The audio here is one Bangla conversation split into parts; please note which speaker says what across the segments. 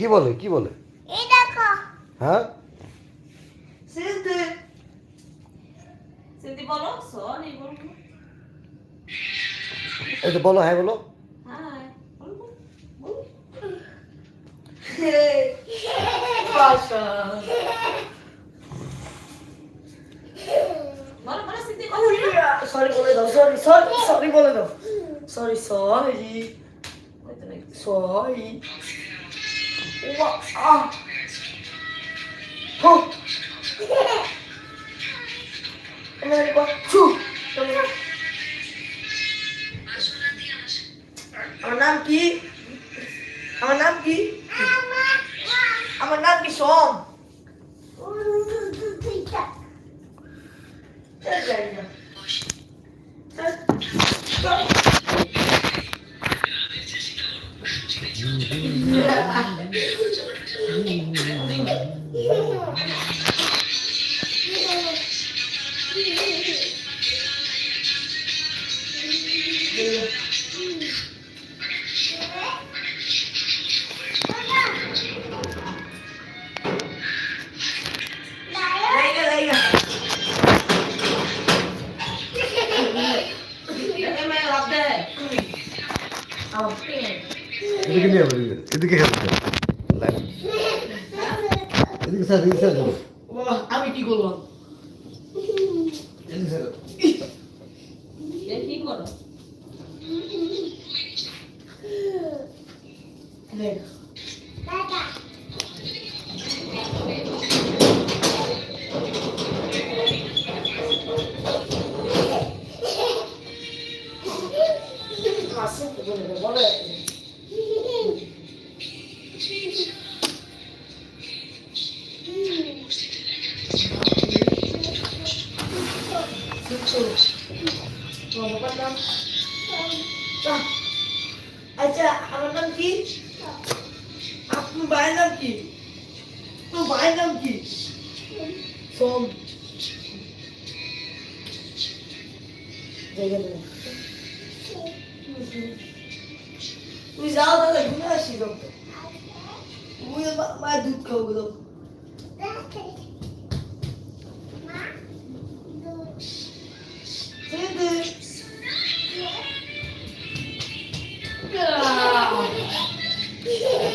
Speaker 1: কি বলে কি বলে? হ্যাঁ? এই তো বলো হ্যাঁ বলো।
Speaker 2: হাই বলো বলো
Speaker 3: বাসা
Speaker 2: বলো বলো সিদ্ধি কথা
Speaker 3: সরি বলে দাও সরি সরি সরি বলে দাও। সরি সরি
Speaker 2: ওই তো নাকি
Speaker 3: সরি ওয়া আহ হো আমার কো ছু আমার নাম কি আমার নাম কি আমার নাম কি Som
Speaker 1: Oh, yeah. Get together, get together. Sir sir
Speaker 3: আমি কি করলাম
Speaker 2: কি করো?
Speaker 3: দেখ দে বলে আচ্ছা আমার নাম কি? আপনার ভাইয়ের নাম কি? ভাইয়ের নাম কি? নেই। যাও দাদা ঘুরে আসি মায়ের দুধ খাব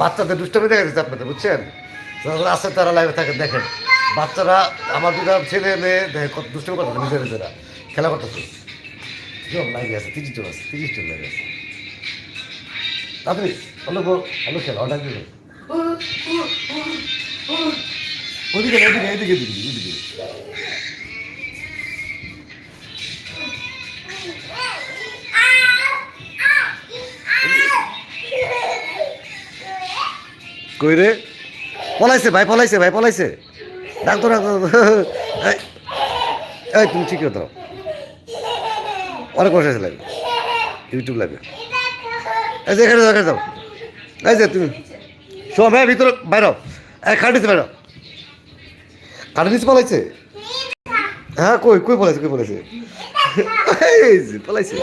Speaker 1: বাচ্চাদের দুষ্টামি দেখা দিচ্ছে আপনাদের, বুঝছেন? যারা আছে তারা লাইভে থাকেন দেখেন। বাচ্চারা, আমার দুটা ছেলে মেয়ে দুষ্টামি করতেছে নিজের নিজেরা। খেলা করতেছে। জন লাগে আছে? তিরিশ জন আছে, তিরিশ জন লাগে আছে। তাড়াতাড়ি অনেক হলো খেলা অর্ডার দিবে ওদিকে, এদিকে এদিকে এদিকে। কই রে? পলাইছে ভাই পলাইছে ভাই পলাইছে। ডাক্তার ডাক্তার এই, তুমি ঠিক তো অনেক বসে লাইভে ইউটিউব লাইভে এই যে এখানে এখানে যাও। এই যে তুমি। সব হ্যাঁ ভিতরে বাইর এই খাটিস বাইর খাটিস পলাইছে? হ্যাঁ কই কই পলাইছে কই পলাইছে? এই পলাইছে।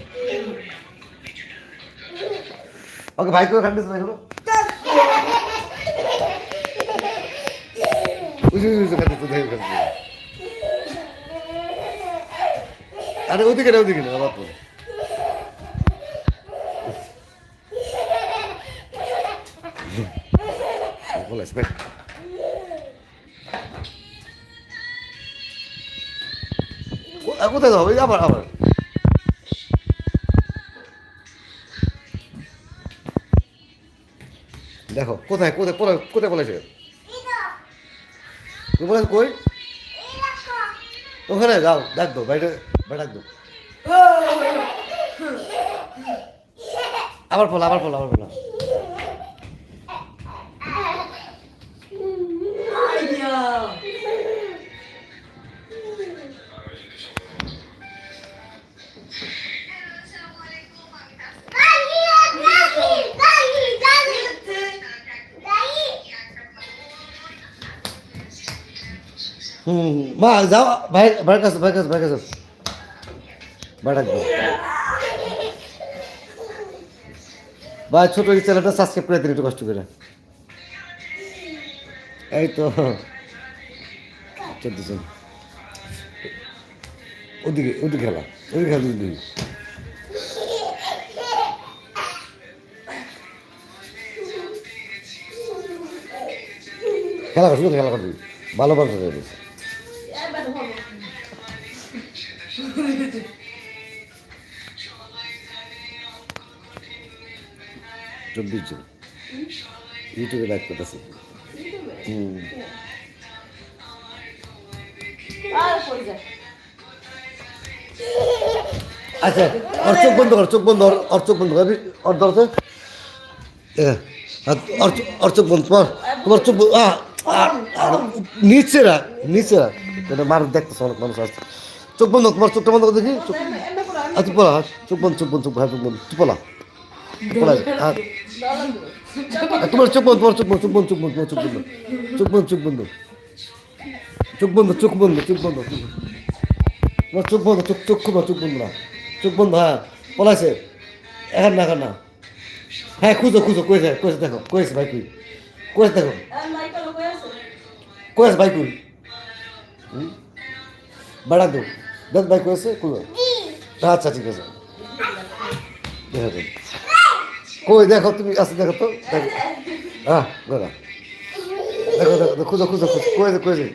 Speaker 1: ওকে ভাই করে খাটিস দেখে খাটিস আরে ওদিকে না ওদিকে না কো- আ, কোথায় যাব? আবার আবার। দেখো কোথায় কোথায় কোথায় কোথায় বলেছে? তুমি বলেছ কই? ওখানে যাও ডাক দো বাইরে ডাক দো আবার ফোলা আবার ফোলা আবার পলা হুম মা, যাও ভাই ভাইয়ের কাছে ভাইয়ের কাছে ভাইয়ের কাছে। ভাই ভাই ছোট এই চ্যানেলটা সাবস্ক্রাইব করে দিন একটু কষ্ট করে। এই তো। চলতেছে ওদিকে ওদিকে খেলা ওদিকে খেলা ওদিকে খেলা কর, শুধু খেলা করবি ভালো ভালো চব্বিশ জন। ইউটিউবে লাইভ করতেছে। হুম। আচ্ছা ওর চোখ বন্ধ কর, চোখ বন্ধ ওর চোখ বন্ধ কর ওর ধরতে ওর চোখ- বন্ধ, তোমার তোমার চোখ নিচে রাখ নিচে রাখ। এটা মার দেখতেছে অনেক মানুষ আসছে চোখ বন্ধ, তোমার চোখটা বন্ধ দেখি, চোখ আচ্ছা চোখ বন্ধ চোখ বন্ধ, চোখ চোখ বন্ধ পলা তোমার চোখ বন্ধ তোমার চোখ বন্ধ চোখ বন্ধ চোখ বন্ধ চোখ বন্ধ চোখ বন্ধ চোখ বন্ধ চোখ বন্ধ চোখ বন্ধ চোখ বন্ধ তোমার চোখ বন্ধ চোখ চোখ খুব চোখ বন্ধ না চোখ বন্ধ হ্যাঁ পলাইছে এখন না এখন না হ্যাঁ খুঁজো খুঁজো কয়েছে কয়েছে দেখো কয়েছে ভাই কুই কয়েছে দেখো কয়েছে ভাই কুই? বাড়া দো দেখ ভাই কয়েছে খুঁজো আচ্ছা ঠিক আছে দেখো। কই, দেখো তুমি আচ্ছা দেখো তো, দেখো। হ্যাঁ দাদা। দেখো দেখো খুঁজো খুঁজো খুঁজো। কয়েছে কয়েছে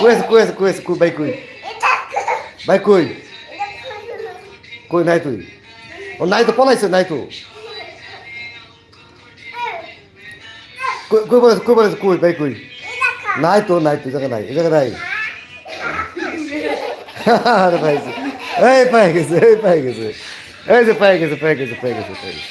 Speaker 1: কয়েছে কয়েছে কয়েছে কই ভাই কই? ভাই কই? কই, নাই তুই? ও, নাই তো, পলাইছে, নাই তো। কই কই বলেছে কই বলেছে কই, ভাই কই? নাই তো নাই তো জায়গা নাই জায়গা নাই। আরে ভাই, এই পাই গেছে, এই পাই গেছে। এই যে পাই গেছে পাই গেছে পাই গেছে পাই গেছে।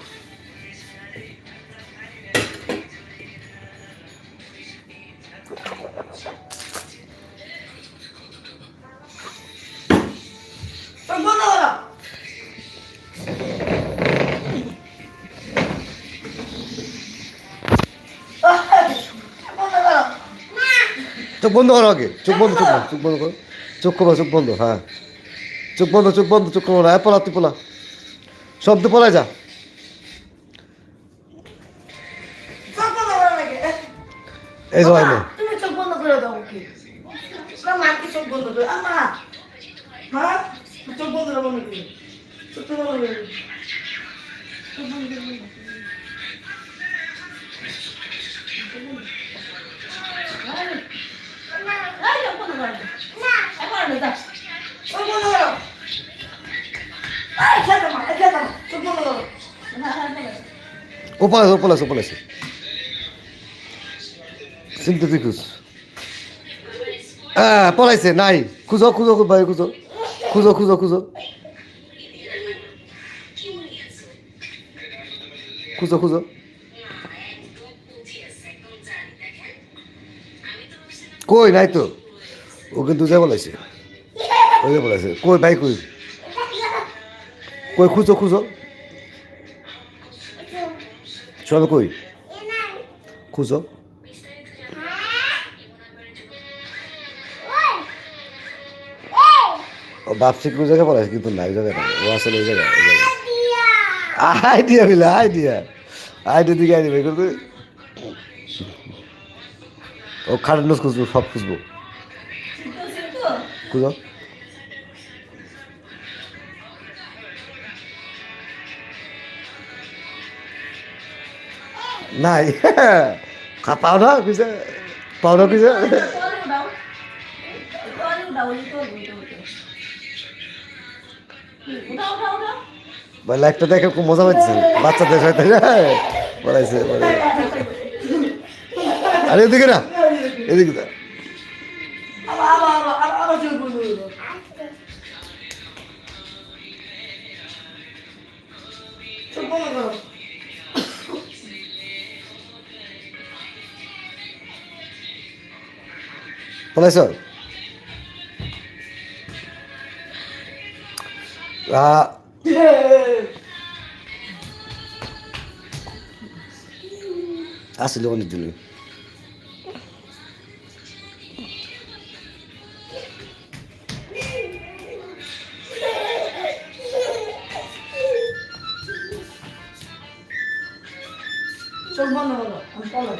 Speaker 3: বন্ধ করো চোখ বন্ধ করো
Speaker 1: আগে। চোখ বন্ধ চোখ বন্ধ চোখ বন্ধ করো। চোখ খোলা চোখ বন্ধ হ্যাঁ। চোখ বন্ধ চোখ বন্ধ চোখ খোলা হ্যাঁ পলা তুই পলা। শব্দ পলায় যা। এই নে
Speaker 3: তুমি চোখ বন্ধ করে দাও কি না কি চোখ বন্ধ করে আমা মা? তোর বন্ধ না বন্ধ করে তোর তো বন্ধ তোর বন্ধ করে
Speaker 1: হ্যাঁ, পলাইছে, নাই। খুঁজো খুঁজো বাইরে খুঁজো। খুঁজো খুঁজো খুঁজো। খুঁজো খুঁজো। কই নাই তো? ও কিন্তু বলাইছে। ওই বলাইছে। কই ভাই, কই? কই খুঁজো খুঁজো। সব কই? খুঁজো। ও বাপসি কোন জায়গায় পড়াইছে কিন্তু নাই ওই জায়গায় না। ও আসলে ওই জায়গায় ওই জায়গায়। আইডিয়া। মিলে আইডিয়া। আইডিয়া দিকে আইডিয়া বের করতে। ও খাটের নোজ খুঁজবো সব খুঁজবো। খুঁজো। নাই। না খুঁজে না খুঁজে ভাই, লাইফটা দেখে খুব মজা পাচ্ছে বাচ্চাদের সাথে বলাইছে আরে এদিকে না এদিকে না।
Speaker 3: আবার আবার
Speaker 1: আসলে অনেক জন্য।
Speaker 3: চোখ বন্ধ করো আমি করো।